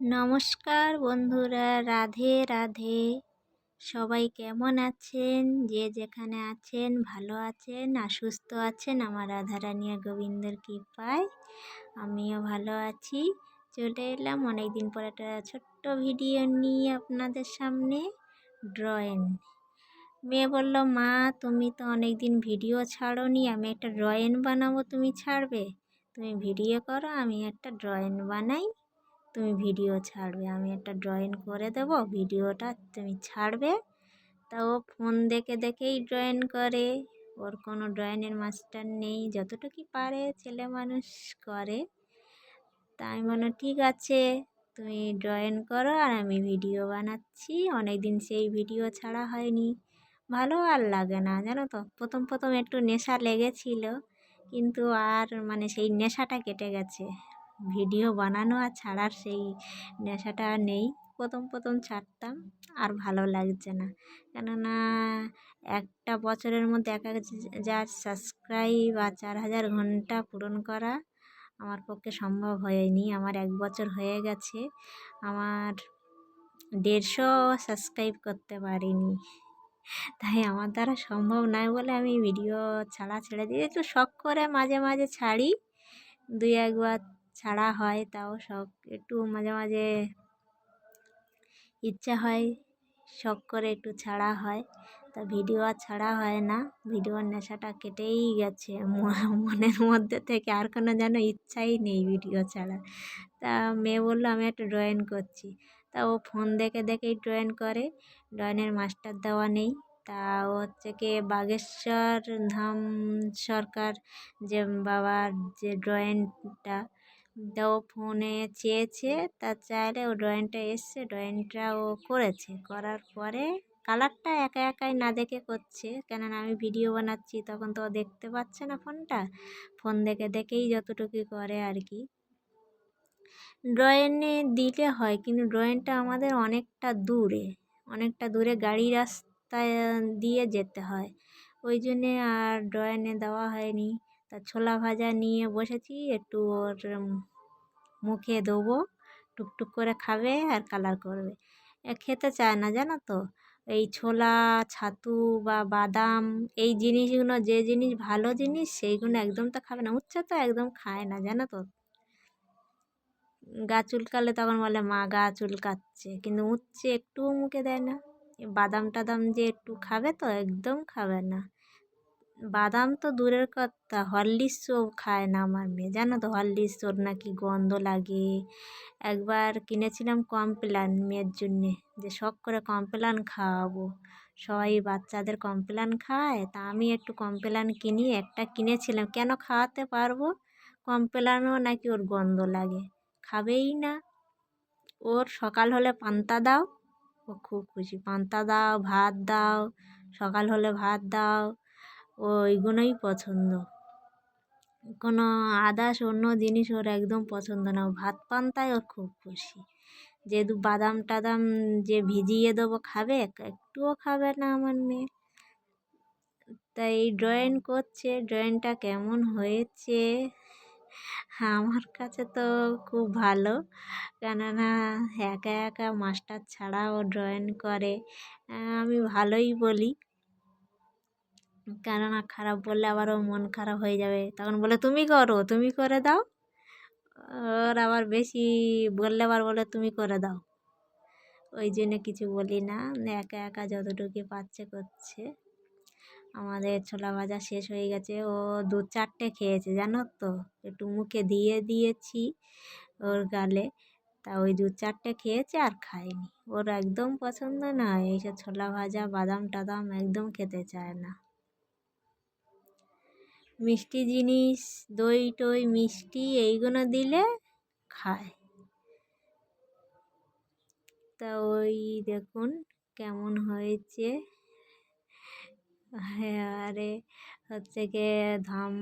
নমস্কার বন্ধুরা, রাধে রাধে। সবাই কেমন আছেন? যে যেখানে আছেন, ভালো আছেন, আর সুস্থ আছেন, আমার রাধারানিয়া গোবিন্দর কৃপায় আমিও ভালো আছি। চলে এলাম অনেক দিন পর একটা ছোট্ট ভিডিও নিয়ে আপনাদের সামনে ড্রয়িং মেয়ে বলল, মা, তুমি তো অনেক দিন ভিডিও ছাড়ো আমি একটা ড্রয়িং বানাবো, তুমি ছাড়বে? তুমি ভিডিও করো, আমি একটা ড্রয়িং বানাই। তুমি ভিডিও ছাড়বে, আমি একটা ড্রয়িং করে দেবো, ভিডিওটা তুমি ছাড়বে। তা ও ফোন দেখে দেখেই ড্রয়িং করে, ওর কোনো ড্রয়িংয়ের মাস্টার নেই যতটুকু পারে ছেলে মানুষ করে। তাই মনে ঠিক আছে, তুমি ড্রয়িং করো আর আমি ভিডিও বানাচ্ছি। অনেক দিন সেই ভিডিও ছাড়া হয়নি। ভালো আর লাগে না, জানো তো, প্রথম প্রথম একটু নেশা লেগেছিল, কিন্তু আর মানে সেই নেশাটা কেটে গেছে। ভিডিও বানানো আর ছাড়ার সেই নেশাটা নেই। প্রথম প্রথম ছাড়তাম আর ভালো লাগছে না। কেননা একটা বছরের মধ্যে এক হাজার সাবস্ক্রাইব আর চার হাজার ঘণ্টা পূরণ করা আমার পক্ষে সম্ভব হয়নি। আমার এক বছর হয়ে গেছে। আমার দেড়শো সাবস্ক্রাইব করতে পারিনি। তাই আমার দ্বারা সম্ভব নয় বলে আমি ভিডিও ছাড়া ছেড়ে দিই একটু শখ করে মাঝে মাঝে ছাড়ি। দুই একবার ছাড়া হয়, তাও শখ। একটু মাঝে মাঝে ইচ্ছা হয়, শখ করে একটু ছাড়া হয়। তা ভিডিও আর ছাড়া হয় না। ভিডিওর নেশাটা কেটেই গেছে। মনের মধ্যে থেকে আর কোনো যেন ইচ্ছাই নেই ভিডিও ছাড়া। তা মেয়ে বলল, আমি একটা ড্রয়িং করছি। তা ও ফোন দেখে দেখেই ড্রয়িং করে। ড্রয়িংয়ের মাস্টার দেওয়া নেই। তা হচ্ছে কি বাগেশ্বর ধাম সরকার যে বাবার যে ড্রয়িংটা তা ও ফোনে চেয়েছে, তা চাইলে ও ড্রয়িংটা এসছে ড্রয়িংটা ও করেছে। করার পরে কালারটা একা একাই না দেখে করছে। কেননা আমি ভিডিও বানাচ্ছি, তখন তো দেখতে পাচ্ছে না ফোনটা। ফোন দেখে দেখেই যতটুকু করে আর কি। ড্রয়িংয়ে দিলে হয়, কিন্তু ড্রয়িংটা আমাদের অনেকটা দূরে অনেকটা দূরে গাড়ি রাস্তায় দিয়ে যেতে হয়। ওই জন্যে আর ড্রয়িংয়ে দেওয়া হয়নি। তা ছোলা ভাজা নিয়ে বসেছি, একটু ওর মুখে দেবো, টুকটুক করে খাবে আর কালার করবে। খেতে চায় না, জানো তো? এই ছোলা, ছাতু বা বাদাম, এই জিনিসগুলো যে জিনিস ভালো জিনিস সেইগুলো একদম তো খাবে না, উচ্ছে তো একদম খায় না, জানো তো? গা চুলকালে তখন বলে, মা গা চুলকাচ্ছে। কিন্তু উচ্ছে একটুও মুখে দেয় না। বাদাম টাদাম যে একটু খাবে তো একদম খাবে না। বাদাম তো দূরের কথা। হরলিক্সও খায় না আমার মেয়ে। জানো তো হরলিক্স ওর নাকি গন্ধ লাগে। একবার কিনেছিলাম কমপ্ল্যান মেয়ের জন্যে যে শখ করে কমপ্ল্যান খাওয়াবো। সবাই বাচ্চাদের কমপ্ল্যান খায়। তা আমি একটু কমপ্ল্যান কিনি, একটা কিনেছিলাম। কেন খাওয়াতে পারব? কমপ্ল্যানও নাকি ওর গন্ধ লাগে। খাবেই না। ওর সকাল হলে পান্তা দাও। ও খুব খুশি। পান্তা দাও, ভাত দাও, সকাল হলে ভাত দাও। ওইগুলোই পছন্দ। কোনো আদার্স অন্য জিনিস ওর একদম পছন্দ না। ভাত পান্তায় ওর খুব খুশি। যেহেতু বাদাম টাদাম যে ভিজিয়ে দেবো খাবে, একটুও খাবে না আমার মেয়ে। তাই ড্রয়িং করছে, ড্রয়িংটা কেমন হয়েছে? আমার কাছে তো খুব ভালো। কেননা একা একা মাস্টার ছাড়াও ড্রয়িং করে। আমি ভালোই বলি। কেননা খারাপ বললে আবার আবারও মন খারাপ হয়ে যাবে। তখন বলে, তুমি করো, তুমি করে দাও। ওর আবার বেশি বললে আবার বলে, তুমি করে দাও। ওই জন্য কিছু বলি না। একা একা যতটুকু পাচ্ছে করছে। আমাদের ছোলা ভাজা শেষ হয়ে গেছে। ও দু চারটে খেয়েছে, জানো তো? একটু মুখে দিয়ে দিয়েছি ওর গালে। তা ওই দু চারটে খেয়েছে আর খায়নি। ওর একদম পছন্দ না এইসব ছোলা ভাজা, বাদাম টাদাম একদম খেতে চায় না। মিষ্টি জিনিস, দই টই, মিষ্টি এইগুলো দিলে খায়। তা ওই দেখুন কেমন হয়েছে। হ্যাঁ আরে হচ্ছে গিয়ে ধাম,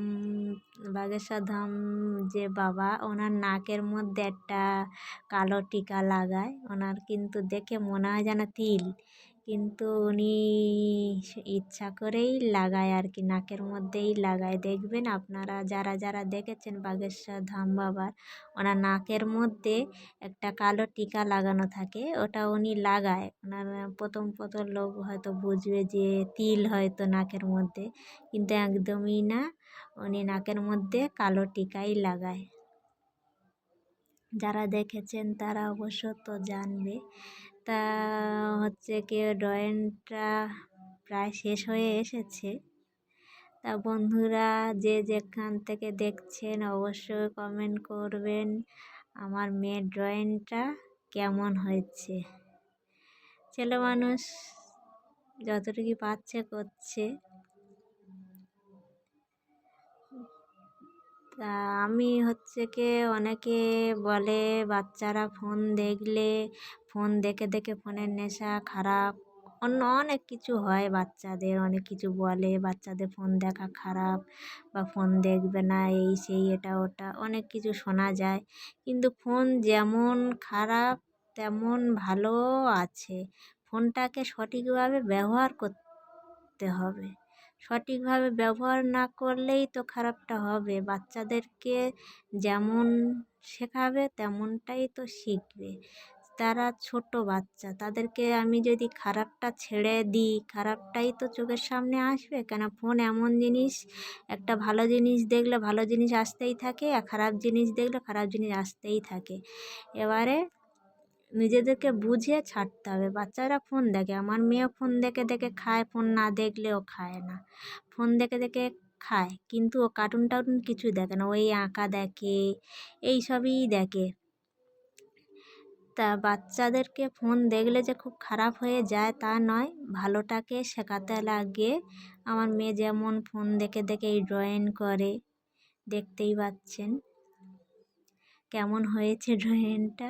বাগেশ্বর ধাম যে বাবা, ওনার নাকের মধ্যে একটা কালো টিকা লাগায়। ওনার কিন্তু দেখে মনে হয় যেন তিল। কিন্তু উনি ইচ্ছা করেই লাগায় আর কি। নাকের মধ্যেই লাগায়। দেখবেন আপনারা যারা যারা দেখেছেন বাগেশ্বর ধাম বাবার, ওনার নাকের মধ্যে একটা কালো টিকা লাগানো থাকে, ওটা উনি লাগায়। ওনার প্রথম প্রথম লোক হয়তো বুঝবে যে তিল হয়তো নাকের মধ্যে, কিন্তু একদমই না, উনি নাকের মধ্যে কালো টিকাই লাগায়। যারা দেখেছেন তারা অবশ্য তো জানবে তা হচ্ছে কি ড্রয়িংটা প্রায় শেষ হয়ে এসেছে। তা বন্ধুরা যে যেখান থেকে দেখছেন অবশ্যই কমেন্ট করবেন আমার মেয়ের ড্রয়িংটা কেমন হয়েছে। ছেলে মানুষ যতটুকু পাচ্ছে করছে। তা আমি হচ্ছে কি অনেকে বলে, বাচ্চারা ফোন দেখলে, ফোন দেখে দেখে ফোনের নেশা খারাপ। অন্য অনেক কিছু হয় বাচ্চাদের, অনেক কিছু বলে, বাচ্চাদের ফোন দেখা খারাপ বা ফোন দেখবে না, এই সেই, এটা, ওটা, অনেক কিছু শোনা যায়। কিন্তু ফোন যেমন খারাপ, তেমন ভালো আছে। ফোনটাকে সঠিকভাবে ব্যবহার করতে হবে। সঠিকভাবে ব্যবহার না করলেই তো খারাপটা হবে। বাচ্চাদেরকে যেমন শেখাবে, তেমনটাই তো শিখবে। তারা ছোট বাচ্চা, তাদেরকে আমি যদি খারাপটা ছেড়ে দিই, খারাপটাই তো চোখের সামনে আসবে। কেন? ফোন এমন জিনিস, একটা ভালো জিনিস দেখলে ভালো জিনিস আসতেই থাকে, আর খারাপ জিনিস দেখলে খারাপ জিনিস আসতেই থাকে। এবারে নিজেদেরকে বুঝিয়ে ছাড়তে হবে। বাচ্চারা ফোন দেখে, আমার মেয়ে ফোন দেখে দেখে খায়, ফোন না দেখলেও খায় না। ফোন দেখে দেখে খায়, কিন্তু ও কার্টুন টার্টুন কিছু দেখে না। ওই আঁকা দেখে, এই সবই দেখে। তা বাচ্চাদেরকে ফোন দেখলে যে খুব খারাপ হয়ে যায় তা নয়, ভালোটাকে শেখাতে লাগে। আমার মেয়ে যেমন ফোন দেখে দেখে এই ড্রয়িং করে, দেখতেই পাচ্ছেন। কেমন হয়েছে ড্রয়িংটা?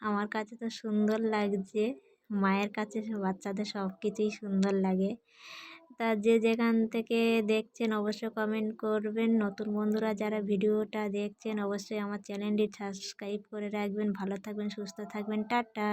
আমার কাছে তো সুন্দর লাগছে। মায়ের কাছে বাচ্চাদের সব কিছুই সুন্দর লাগে। তা যে যেখান থেকে দেখছেন অবশ্যই কমেন্ট করবেন। নতুন বন্ধুরা যারা ভিডিওটা দেখছেন, অবশ্যই আমার চ্যানেলটি সাবস্ক্রাইব করে রাখবেন। ভালো থাকবেন, সুস্থ থাকবেন। টাটা!